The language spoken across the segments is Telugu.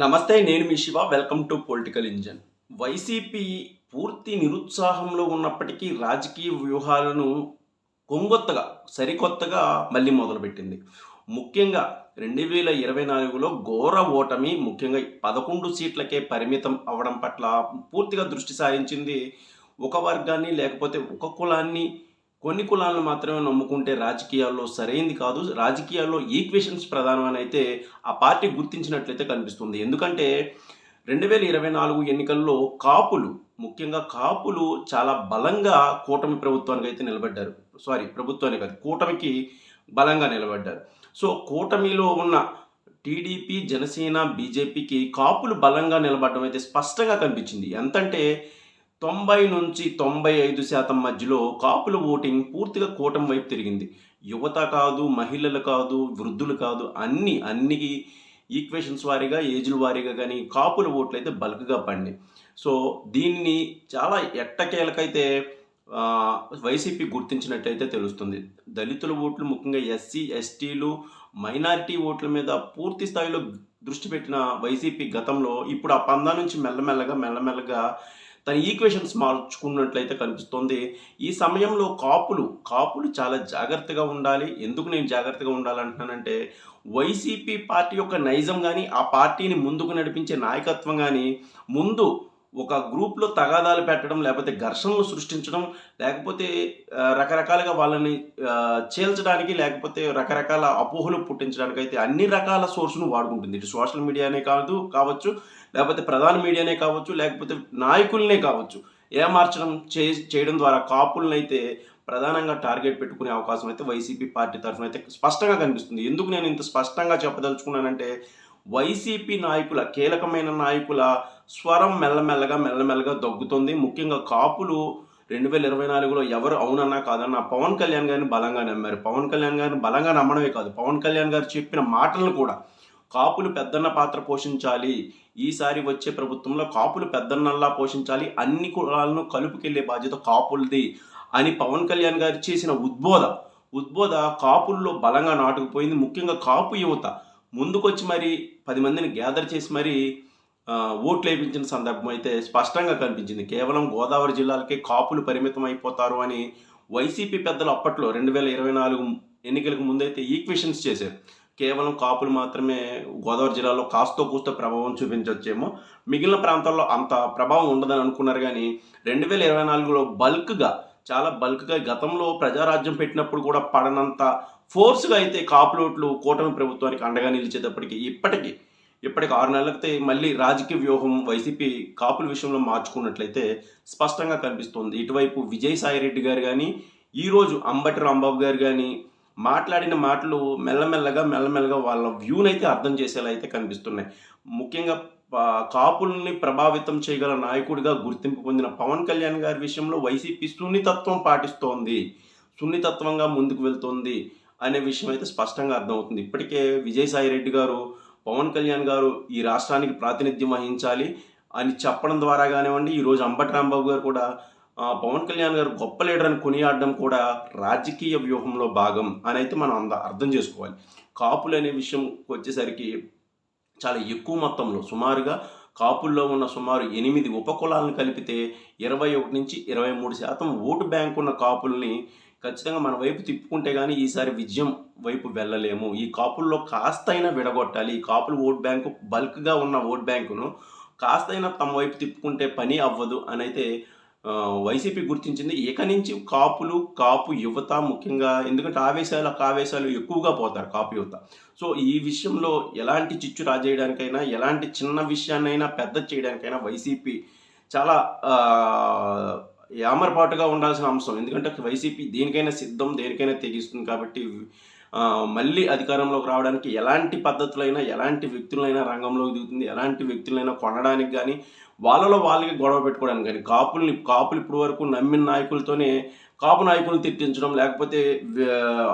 నమస్తే నేను మీ Shiva. Welcome to political engine YCP పూర్తి నిరుత్సాహంలో ఉన్నప్పటికీ రాజకీయ వ్యూహాలను కొంగొత్తగా సరికొత్తగా మళ్ళీ మొదలుపెట్టింది. ముఖ్యంగా రెండు వేల ఇరవై నాలుగులో ఘోర ఓటమి ముఖ్యంగా పదకొండు సీట్లకే పరిమితం అవడం పట్ల పూర్తిగా దృష్టి సారించింది ఒక వర్గాన్ని లేకపోతే ఒక కులాన్ని కొన్ని కులాలను మాత్రమే నమ్ముకుంటే రాజకీయాల్లో సరైంది కాదు. రాజకీయాల్లో ఈక్వేషన్స్ ప్రధానమని అయితే ఆ పార్టీ గుర్తించినట్లయితే కనిపిస్తుంది. ఎందుకంటే రెండు వేల ఇరవై నాలుగు ఎన్నికల్లో కాపులు ముఖ్యంగా కాపులు చాలా బలంగా కూటమి ప్రభుత్వానికి అయితే నిలబడ్డారు. సారీ ప్రభుత్వానికి కాదు కూటమికి బలంగా నిలబడ్డారు. సో కూటమిలో ఉన్న టీడీపీ జనసేన బీజేపీకి కాపులు బలంగా నిలబడడం అయితే స్పష్టంగా కనిపించింది. ఎంతంటే తొంభై నుంచి తొంభై ఐదు శాతం మధ్యలో కాపుల ఓటింగ్ పూర్తిగా కూటమి వైపు తిరిగింది. యువత కాదు మహిళలు కాదు వృద్ధులు కాదు అన్ని అన్ని ఈక్వేషన్స్ వారీగా ఏజ్ల వారీగా కానీ కాపుల ఓట్లు అయితే బల్క్గా పడినాయి. సో దీన్ని చాలా ఎట్టకేలకైతే వైసీపీ గుర్తించినట్టయితే తెలుస్తుంది. దళితుల ఓట్లు ముఖ్యంగా ఎస్సీ ఎస్టీలు మైనారిటీ ఓట్ల మీద పూర్తి స్థాయిలో దృష్టి పెట్టిన వైసీపీ గతంలో ఇప్పుడు ఆ పందా నుంచి మెల్లమెల్లగా మెల్లమెల్లగా తన ఈక్వేషన్స్ మార్చుకున్నట్లయితే కనిపిస్తోంది. ఈ సమయంలో కాపులు కాపులు చాలా జాగ్రత్తగా ఉండాలి. ఎందుకు నేను జాగ్రత్తగా ఉండాలంటున్నానంటే వైసీపీ పార్టీ యొక్క నైజం కానీ ఆ పార్టీని ముందుకు నడిపించే నాయకత్వం కానీ ముందు ఒక గ్రూప్లో తగాదాలు పెట్టడం లేకపోతే ఘర్షణలు సృష్టించడం లేకపోతే రకరకాలుగా వాళ్ళని చేల్చడానికి లేకపోతే రకరకాల అపోహలు పుట్టించడానికి అయితే అన్ని రకాల సోర్స్ను వాడుకుంటుంది. ఇటు సోషల్ మీడియానే కాదు కావచ్చు లేకపోతే ప్రధాన మీడియానే కావచ్చు లేకపోతే నాయకులనే కావచ్చు ఏమార్చడం చే చేయడం ద్వారా కాపులనైతే ప్రధానంగా టార్గెట్ పెట్టుకునే అవకాశం అయితే వైసీపీ పార్టీ తరఫున అయితే స్పష్టంగా కనిపిస్తుంది. ఎందుకు నేను ఇంత స్పష్టంగా చెప్పదలుచుకున్నానంటే వైసీపీ నాయకుల కీలకమైన నాయకుల స్వరం మెల్లమెల్లగా మెల్లమెల్లగా దగ్గుతుంది. ముఖ్యంగా కాపులు రెండు వేల ఇరవై నాలుగులో ఎవరు అవునన్నా కాదన్నా పవన్ కళ్యాణ్ గారిని బలంగా నమ్మారు. పవన్ కళ్యాణ్ గారిని బలంగా నమ్మడమే కాదు పవన్ కళ్యాణ్ గారు చెప్పిన మాటలను కూడా కాపులు పెద్దన్న పాత్ర పోషించాలి. ఈసారి వచ్చే ప్రభుత్వంలో కాపులు పెద్దన్నల్లా పోషించాలి. అన్ని కులాలను కలుపుకెళ్ళే బాధ్యత కాపులది అని పవన్ కళ్యాణ్ గారు చేసిన ఉద్బోధ. ఉద్బోధ కాపుల్లో బలంగా నాటుకుపోయింది. ముఖ్యంగా కాపు యువత. ముందుకొచ్చి మరి పది మందిని గ్యాదర్ చేసి మరి ఓట్లు వేయించిన సందర్భం అయితే స్పష్టంగా కనిపించింది. కేవలం గోదావరి జిల్లాలకే కాపులు పరిమితం అయిపోతారు అని వైసీపీ పెద్దలు అప్పట్లో రెండు వేల ఇరవై నాలుగు ఎన్నికలకు ముందైతే ఈక్వేషన్స్ చేశారు. కేవలం కాపులు మాత్రమే గోదావరి జిల్లాలో కాస్తో కూస్తో ప్రభావం చూపించవచ్చేమో మిగిలిన ప్రాంతాల్లో అంత ప్రభావం ఉండదని అనుకున్నారు కానీ రెండు వేల ఇరవై నాలుగులో బల్క్గా చాలా బల్క్గా గతంలో ప్రజారాజ్యం పెట్టినప్పుడు కూడా పడనంత ఫోర్స్గా అయితే కాపులోట్లు కూటమి ప్రభుత్వానికి అండగా నిలిచేటప్పటికి ఇప్పటికీ ఇప్పటికి ఆరు నెలలకి మళ్ళీ రాజకీయ వ్యూహం వైసీపీ కాపుల విషయంలో మార్చుకున్నట్లయితే స్పష్టంగా కనిపిస్తుంది. ఇటువైపు విజయసాయిరెడ్డి గారు కానీ ఈరోజు అంబటి రాంబాబు గారు కానీ మాట్లాడిన మాటలు మెల్లమెల్లగా మెల్లమెల్లగా వాళ్ళ వ్యూనైతే అర్థం చేసేలా అయితే కనిపిస్తున్నాయి. ముఖ్యంగా కాపుల్ని ప్రభావితం చేయగల నాయకుడిగా గుర్తింపు పొందిన పవన్ కళ్యాణ్ గారి విషయంలో వైసీపీ సున్నితత్వం పాటిస్తోంది. సున్నితత్వంగా ముందుకు వెళ్తోంది అనే విషయం అయితే స్పష్టంగా అర్థమవుతుంది. ఇప్పటికే విజయసాయి రెడ్డి గారు పవన్ కళ్యాణ్ గారు ఈ రాష్ట్రానికి ప్రాతినిధ్యం వహించాలి అని చెప్పడం ద్వారా కానివ్వండి ఈరోజు అంబటి రాంబాబు గారు కూడా పవన్ కళ్యాణ్ గారు గొప్ప లీడర్ అని కొనియాడడం కూడా రాజకీయ వ్యూహంలో భాగం అని అయితే మనం అంద అర్థం చేసుకోవాలి. కాపులు అనే విషయం వచ్చేసరికి చాలా ఎక్కువ మొత్తంలో సుమారుగా కాపుల్లో ఉన్న సుమారు ఎనిమిది ఉపకులాలను కలిపితే ఇరవై ఒకటి నుంచి ఇరవై మూడు శాతం ఓటు బ్యాంక్ ఉన్న కాపుల్ని ఖచ్చితంగా మన వైపు తిప్పుకుంటే కానీ ఈసారి విజయం వైపు వెళ్ళలేము. ఈ కాపుల్లో కాస్తైనా విడగొట్టాలి. ఈ కాపులు ఓట్ బ్యాంకు బల్క్గా ఉన్న ఓట్ బ్యాంకును కాస్తైనా తమ వైపు తిప్పుకుంటే పని అవ్వదు అని అయితే వైసీపీ గుర్తించింది. ఇక నుంచి కాపులు కాపు యువత ముఖ్యంగా ఎందుకంటే ఆవేశాలు ఆవేశాలు ఎక్కువగా పోతారు కాపు యువత. సో ఈ విషయంలో ఎలాంటి చిచ్చు రాజేయడానికైనా ఎలాంటి చిన్న విషయాన్నైనా పెద్ద చేయడానికైనా వైసీపీ చాలా యామరపాటుగా ఉండాల్సిన అంశం. ఎందుకంటే వైసీపీ దేనికైనా సిద్ధం దేనికైనా తెగిస్తుంది కాబట్టి మళ్ళీ అధికారంలోకి రావడానికి ఎలాంటి పద్ధతులైనా ఎలాంటి వ్యక్తులైనా రంగంలోకి దిగుతుంది ఎలాంటి వ్యక్తులైనా కొనడానికి కానీ వాళ్ళలో వాళ్ళకి గొడవ పెట్టుకోవడానికి కానీ కాపుల్ని కాపులు ఇప్పటి వరకు నమ్మిన నాయకులతోనే కాపు నాయకులు తిట్టించడం లేకపోతే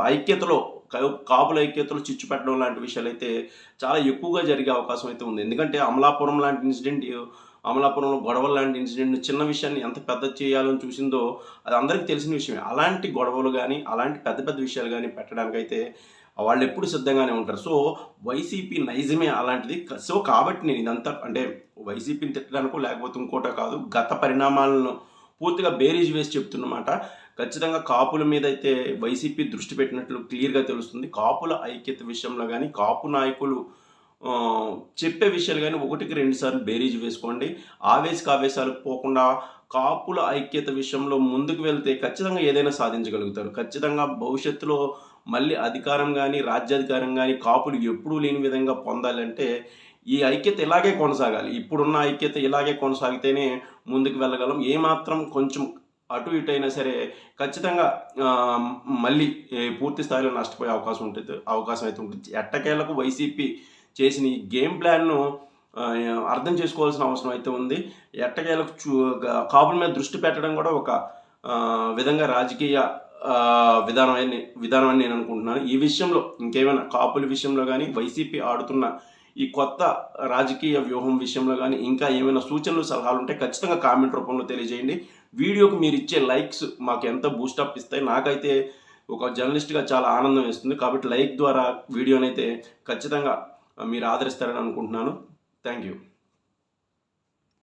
ఐక్యతలో కాపుల ఐక్యతలో చిచ్చు పెట్టడం లాంటి విషయాలు అయితే చాలా ఎక్కువగా జరిగే అవకాశం అయితే ఉంది. ఎందుకంటే అమలాపురం లాంటి ఇన్సిడెంట్ అమలాపురంలో గొడవలు లాంటి ఇన్సిడెంట్ చిన్న విషయాన్ని ఎంత పెద్ద చేయాలని చూసిందో అది అందరికీ తెలిసిన విషయమే. అలాంటి గొడవలు కానీ అలాంటి పెద్ద పెద్ద విషయాలు కానీ పెట్టడానికైతే వాళ్ళు ఎప్పుడు సిద్ధంగానే ఉంటారు. సో వైసీపీ నైజమే అలాంటిది. సో కాబట్టి నేను ఇదంతా అంటే వైసీపీని తిట్టడానికో లేకపోతే ఇంకోటో కాదు గత పరిణామాలను పూర్తిగా బేరీజ్ వేసి చెప్తున్నమాట. ఖచ్చితంగా కాపుల మీద అయితే వైసీపీ దృష్టి పెట్టినట్లు క్లియర్గా తెలుస్తుంది. కాపుల ఐక్యత విషయంలో కానీ కాపు నాయకులు చెప్పే విషయాలు కానీ ఒకటికి రెండు సార్లు బేరీజ్ వేసుకోండి. ఆవేశకు ఆవేశాలకు పోకుండా కాపుల ఐక్యత విషయంలో ముందుకు వెళ్తే ఖచ్చితంగా ఏదైనా సాధించగలుగుతారు. ఖచ్చితంగా భవిష్యత్తులో మళ్ళీ అధికారం కానీ రాజ్యాధికారం కానీ కాపులు ఎప్పుడూ లేని విధంగా పొందాలంటే ఈ ఐక్యత ఇలాగే కొనసాగాలి. ఇప్పుడున్న ఐక్యత ఇలాగే కొనసాగితేనే ముందుకు వెళ్ళగలం. ఏమాత్రం కొంచెం అటు ఇటు అయినా సరే ఖచ్చితంగా మళ్ళీ పూర్తి స్థాయిలో నష్టపోయే అవకాశం ఉంటుంది అవకాశం అయితే ఉంటుంది. ఎట్టకేలకు వైసీపీ చేసిన ఈ గేమ్ ప్లాన్ను అర్థం చేసుకోవాల్సిన అవసరం అయితే ఉంది. ఎట్టకేలకు చూ కాపుల మీద దృష్టి పెట్టడం కూడా ఒక విధంగా రాజకీయ విధానం అని విధానం అని నేను అనుకుంటున్నాను. ఈ విషయంలో ఇంకేమైనా కాపుల విషయంలో కానీ వైసీపీ ఆడుతున్న ఈ కొత్త రాజకీయ వ్యూహం విషయంలో కానీ ఇంకా ఏమైనా సూచనలు సలహాలు ఉంటే ఖచ్చితంగా కామెంట్ రూపంలో తెలియజేయండి. వీడియోకి మీరు ఇచ్చే లైక్స్ మాకు ఎంత బూస్టప్ ఇస్తాయి నాకైతే ఒక జర్నలిస్ట్గా చాలా ఆనందం ఇస్తుంది కాబట్టి లైక్ ద్వారా వీడియోనైతే ఖచ్చితంగా మీరు ఆదరిస్తారని అనుకుంటున్నాను. Thank you